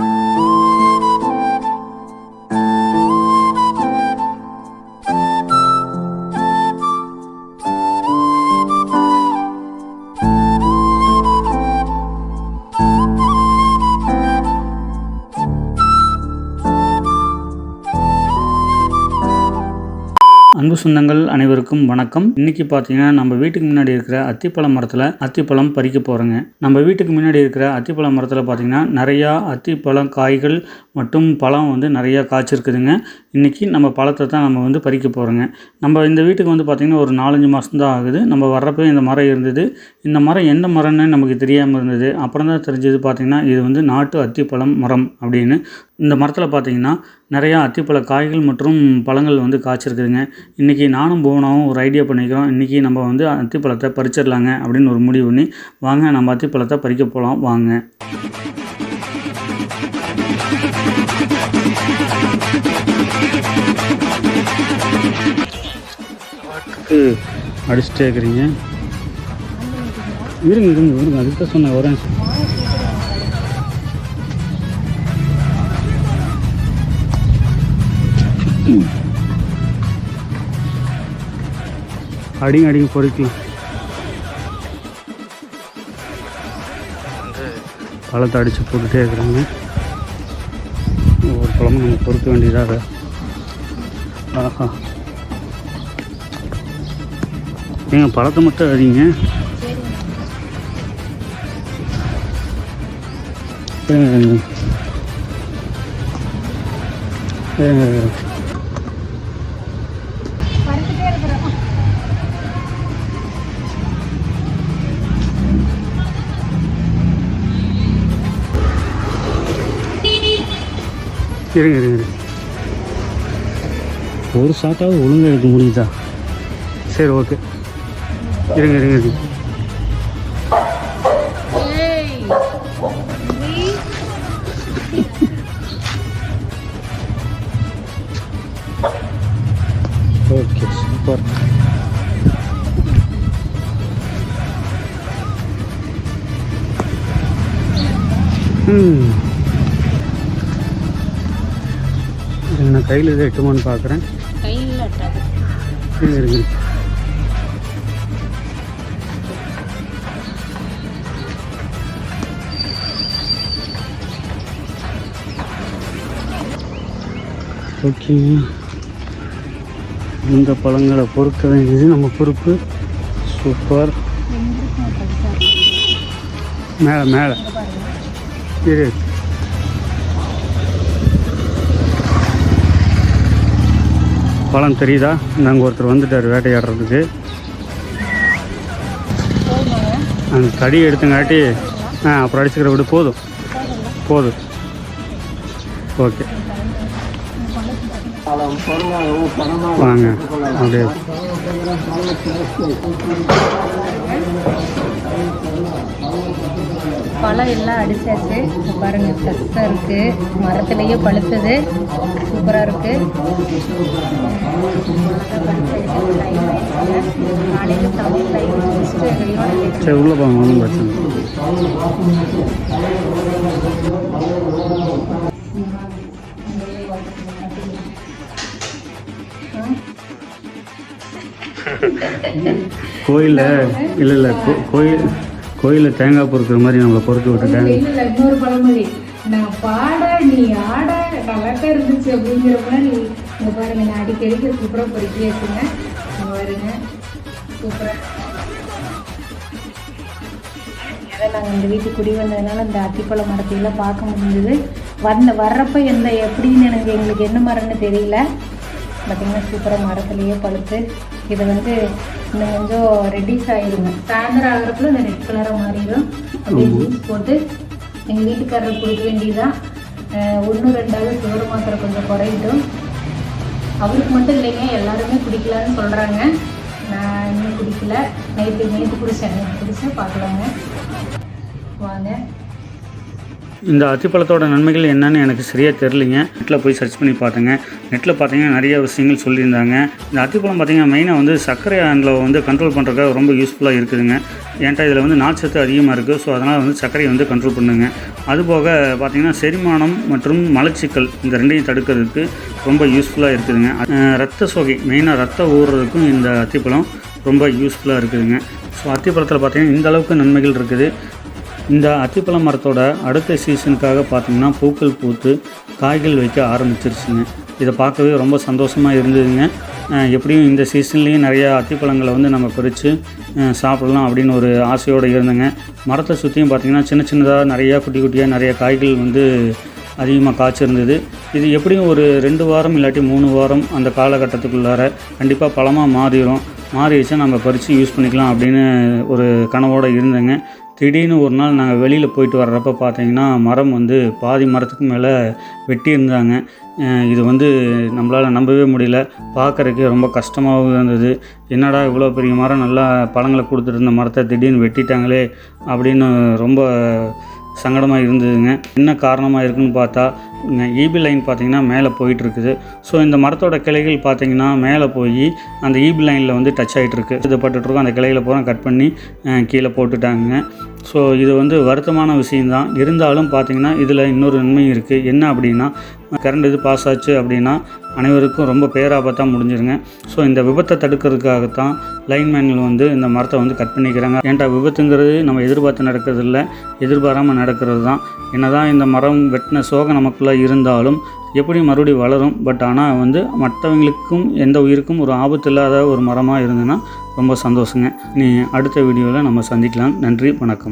啊。அன்பு சொந்தங்கள் அனைவருக்கும் வணக்கம். இன்னைக்கு பார்த்தீங்கன்னா நம்ம வீட்டுக்கு முன்னாடி இருக்கிற அத்திப்பழ மரத்தில் அத்திப்பழம் பறிக்க போகிறோங்க நம்ம வீட்டுக்கு முன்னாடி இருக்கிற அத்திப்பழ மரத்தில் பார்த்தீங்கன்னா நிறையா அத்திப்பழம் காய்கள் மற்றும் பழம் வந்து நிறையா காய்ச்சிருக்குதுங்க. இன்னைக்கு நம்ம பழத்தை தான் நம்ம வந்து பறிக்க போகிறோங்க நம்ம இந்த வீட்டுக்கு வந்து பார்த்திங்கன்னா ஒரு நாலஞ்சு மாதம் தான் ஆகுது. நம்ம வர்றப்போ இந்த மரம் இருந்தது. இந்த மரம் எந்த மரம்னு நமக்கு தெரியாமல் இருந்தது. அப்புறம் தான் தெரிஞ்சது பார்த்திங்கன்னா இது வந்து நாட்டு அத்திப்பழம் மரம் அப்படின்னு. இந்த மரத்தில் பார்த்தீங்கன்னா நிறையா அத்திப்பழ காய்கள் மற்றும் பழங்கள் வந்து காய்ச்சிருக்குதுங்க. இன்றைக்கி நானும் போனாவும் ஒரு ஐடியா பண்ணிக்கிறோம். இன்றைக்கி நம்ம வந்து அத்திப்பழத்தை பறிச்சிடலாங்க அப்படின்னு ஒரு முடிவு பண்ணி வாங்க நம்ம அத்திப்பழத்தை பறிக்க போகலாம் வாங்க. போட்டு அடிச்சுட்டே இருக்கிறீங்க. இருங்க இருங்க இருங்க. அதுக்கு தான் சொன்னேன் வரேன் அடிங்க அடிங்க பொறுக்கலாம் பழத்தை அடித்து போட்டுகிட்டே இருக்கிறாங்க. ஒவ்வொரு பழமும் நம்ம பொறுக்க வேண்டியதாக ஆஹா. ஏங்க பழத்தை மட்டும் வரீங்க இருங்க இருங்க இருங்க. ஒரு ஷாட்டாவது ஒழுங்காக எடுக்க முடியுதா? சரி ஓகே இருங்க இருங்க இருங்க. Okay super. நான் கையில் இதை எட்டுமான்னு பார்க்குறேன். கையில் இருங்க இருங்க. ஓகே. இந்த பழங்களை பொறுக்க வேண்டியது நம்ம பொறுப்பு. சூப்பர் மேலே மேலே. இரு. பழம் தெரியுதா? நாங்கள் ஒருத்தர் வந்துட்டார் வேட்டையாடுறதுக்கு. அந்த தடி எடுத்துங்காட்டி ஆ அப்புறம் அடிச்சுக்கிற விட போதும். போதும். ஓகே. வாங்க. அப்படியே. பழம் எல்லாம் அடிச்சாச்சு. இங்க பாருங்க ஃப்ரெஷ்ஷாக இருக்கு. மரத்துலேயே பழுத்தது. சூப்பராக இருக்கு. நாளைக்கு சமையல் டைம் முடிச்சுட்டு வெளியோட சரி உள்ளே போங்க ஒன்றும் பிரச்சனை கோயிலில் இல்லை இல்லை கோயில் கோயிலில் தேங்காய் பொறுக்கிற மாதிரி நம்மளை பொறுக்க விட்டுட்டாங்க இல்லை இன்னொரு பழமொழி. நான் பாட நீ ஆட நல்லாக்கா இருந்துச்சு அப்படிங்கிற மாதிரி இங்கே பாருங்க நான் அடிக்கடிக்கு சூப்பராக பொறுக்கி வச்சுங்க இங்க பாருங்க சூப்பராக அதான் நாங்கள் இந்த வீட்டுக்கு குடி வந்ததுனால இந்த அத்திப்பழ மரத்தையெல்லாம் பார்க்க முடிஞ்சது. வந்த வர்றப்ப எந்த எப்படின்னு எனக்கு எங்களுக்கு என்ன மரம்னு தெரியல. பார்த்தீங்கன்னா சூப்பராக மரத்துலேயே பழுத்து இதை வந்து இன்னும் கொஞ்சம் ரெடிஸ் ஆகிடுங்க சாயந்தரம் ஆகிறப்பல இந்த ரெட் கலராக மாறிடும். அப்படியே ஜூஸ் போட்டு எங்கள் வீட்டுக்காரருக்கு கொடுக்க வேண்டியதான் ஒன்று ரெண்டாவது சுகர் மாத்திரை கொஞ்சம் குறையிட்டும். அவருக்கு மட்டும் இல்லைங்க எல்லாருமே குடிக்கலான்னு சொல்கிறாங்க நான் இன்னும் குடிக்கல. நைட்டு நேற்று குடித்தேன் குடித்தேன் பார்க்கலாங்க. வாங்க. இந்த அத்திப்பழத்தோட நன்மைகள் என்னன்னு எனக்கு சரியாக தெரிலிங்க நெட்டில் போய் சர்ச் பண்ணி பார்த்தேங்க நெட்டில் பார்த்தீங்கன்னா நிறைய விஷயங்கள் சொல்லியிருந்தாங்க. இந்த அத்திப்பழம் பார்த்தீங்கன்னா மெயினாக வந்து சர்க்கரை ஆண்டில் வந்து கண்ட்ரோல் பண்ணுறதுக்காக ரொம்ப யூஸ்ஃபுல்லாக இருக்குதுங்க. ஏன்ட்டா இதில் வந்து நார்ச்சத்து அதிகமாக இருக்குது ஸோ அதனால் வந்து சர்க்கரையை வந்து கண்ட்ரோல் பண்ணுங்க. அதுபோக பார்த்தீங்கன்னா செரிமானம் மற்றும் மலச்சிக்கல் இந்த ரெண்டையும் தடுக்கிறதுக்கு ரொம்ப யூஸ்ஃபுல்லாக இருக்குதுங்க. ரத்த சோகை மெயினாக ரத்த ஊறுறதுக்கும் இந்த அத்திப்பழம் ரொம்ப யூஸ்ஃபுல்லாக இருக்குதுங்க. ஸோ அத்திப்பழத்தில் பார்த்தீங்கன்னா இந்த அளவுக்கு நன்மைகள் இருக்குது. இந்த அத்திப்பழ மரத்தோட அடுத்த சீசனுக்காக பார்த்தீங்கன்னா பூக்கள் பூத்து காய்கள் வைக்க ஆரம்பிச்சிருச்சுங்க. இதை பார்க்கவே ரொம்ப சந்தோஷமாக இருந்ததுங்க. எப்படியும் இந்த சீசன்லேயும் நிறையா அத்திப்பழங்களை வந்து நம்ம பறித்து சாப்பிடலாம் அப்படின்னு ஒரு ஆசையோடு இருந்தேங்க. மரத்தை சுற்றியும் பார்த்தீங்கன்னா சின்ன சின்னதாக நிறையா குட்டி குட்டியாக நிறைய காய்கள் வந்து அதிகமாக காய்ச்சிருந்தது. இது எப்படியும் ஒரு ரெண்டு வாரம் இல்லாட்டி மூணு வாரம் அந்த காலகட்டத்துக்குள்ளார கண்டிப்பாக பழமாக மாறிடும் மாறிடுச்சா நம்ம பறித்து யூஸ் பண்ணிக்கலாம் அப்படின்னு ஒரு கனவோடு இருந்தேங்க. திடீர்னு ஒரு நாள் நாங்கள் வெளியில் போயிட்டு வர்றப்ப பார்த்தீங்கன்னா மரம் வந்து பாதி மரத்துக்கு மேலே வெட்டியிருந்தாங்க. இது வந்து நம்மளால் நம்பவே முடியல. பார்க்குறக்கே ரொம்ப கஷ்டமாகவும் இருந்தது. என்னடா இவ்வளோ பெரிய மரம் நல்லா பழங்களை கொடுத்துருந்த மரத்தை திடீர்னு வெட்டிட்டாங்களே அப்படின்னு ரொம்ப சங்கடமாக இருந்ததுங்க. என்ன காரணமாக இருக்குன்னு பார்த்தா ஈபி லைன் பார்த்திங்கன்னா மேலே போயிட்டுருக்குது. ஸோ இந்த மரத்தோட கிளைகள் பார்த்திங்கன்னா மேலே போய் அந்த ஈபி லைனில் வந்து டச் ஆகிட்டுருக்கு இது பட்டுட்ருக்கோம் அந்த கிளைகளை பூரா கட் பண்ணி கீழே போட்டுட்டாங்க ஸோ இது வந்து வருத்தமான விஷயந்தான் இருந்தாலும் பார்த்தீங்கன்னா இதில் இன்னொரு நன்மை இருக்குது என்ன அப்படின்னா கரண்ட் இது பாஸ் ஆச்சு அப்படின்னா அனைவருக்கும் ரொம்ப பேராபத்தாக முடிஞ்சிருங்க. ஸோ இந்த விபத்தை தடுக்கிறதுக்காகத்தான் லைன்மேன்கள் வந்து இந்த மரத்தை வந்து கட் பண்ணிக்கிறாங்க. ஏன்டா விபத்துங்கிறது நம்ம எதிர்பார்த்து நடக்கிறது இல்லை எதிர்பாராமல் நடக்கிறது தான் என்ன தான் இந்த மரம் வெட்டின சோகம் நமக்குள்ளே இருந்தாலும் எப்படி மறுபடியும் வளரும். பட் ஆனால் வந்து மற்றவங்களுக்கும் எந்த உயிருக்கும் ஒரு ஆபத்து இல்லாத ஒரு மரமாக இருந்ததுன்னா ரொம்ப சந்தோஷங்க. நீ அடுத்த வீடியோவில் நம்ம சந்திக்கலாம். நன்றி வணக்கம்.